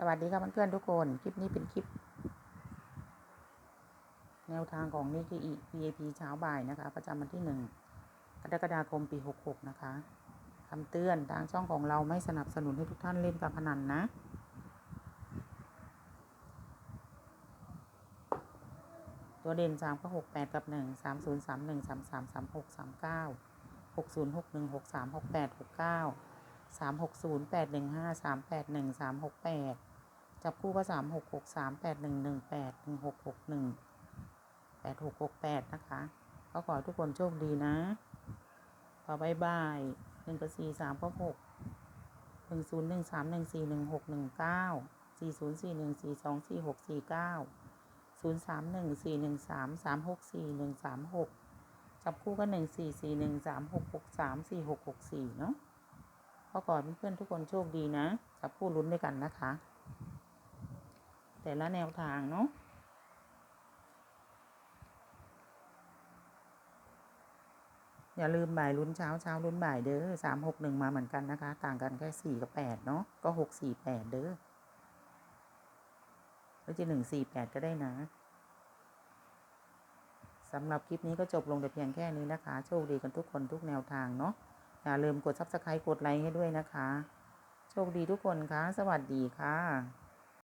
สวัสดีครับเพื่อนๆทุกคน คลิปนี้เป็นคลิป แนวทางของนิกิอี VIP เช้าบ่ายนะคะ ประจำวันที่หนึ่งกรกฎาคมปี 66 นะคะคำเตือนทางช่องของเราไม่สนับสนุนให้ทุกท่านเล่นการพนันนะ ตัวเด่น3กับ6 8 กับ 1 3 0 3 1 3 3 3 6 3 9 6 0 6 1 6 3 6 8 6 9 3 6 0 8 1 5 3 8 1 3 6 8 จับคู่ก็สามหกหกสามแปดหนึ่งหนึ่งแปดหนึ่งหกหกหนึ่งแปดหกหกแปดนะคะ ก็ขอให้ทุกคนโชคดีนะขอบายบายหนึ่งกับสี่สามก็หกหนึ่งศูนย์หนึ่งสามหนึ่งสี่หนึ่งหกหนึ่งเก้าสี่ศูนย์สี่หนึ่งสี่สองสี่หกสี่เก้าศูนย์สามหนึ่งสี่หนึ่งสามสามหกสี่หนึ่งสามหกจับคู่ก็หนึ่งสี่สี่หนึ่งสามหกหกสามสี่หกหกสี่เนาะพอก่อนเพื่อนๆทุกคนโชคดีนะ จับคู่ลุ้นด้วยกันนะคะ แต่ละแนวทางเนาะอย่าลืมบ่ายลุ้นเช้าเช้าลุ้นบ่ายเด้อสามหกหนึ่งมาเหมือนกันนะคะ ต่างกันแค่สี่กับแปดเนาะก็หกสี่แปดเด้อหรือจะหนึ่งสี่แปดก็ได้นะสำหรับคลิปนี้ก็จบลงแต่เพียงแค่นี้นะคะ โชคดีกันทุกคนทุกแนวทางเนาะอย่าลืมกด subscribe กดไลค์ให้ด้วยนะคะ โชคดีทุกคนคะสวัสดีค่ะ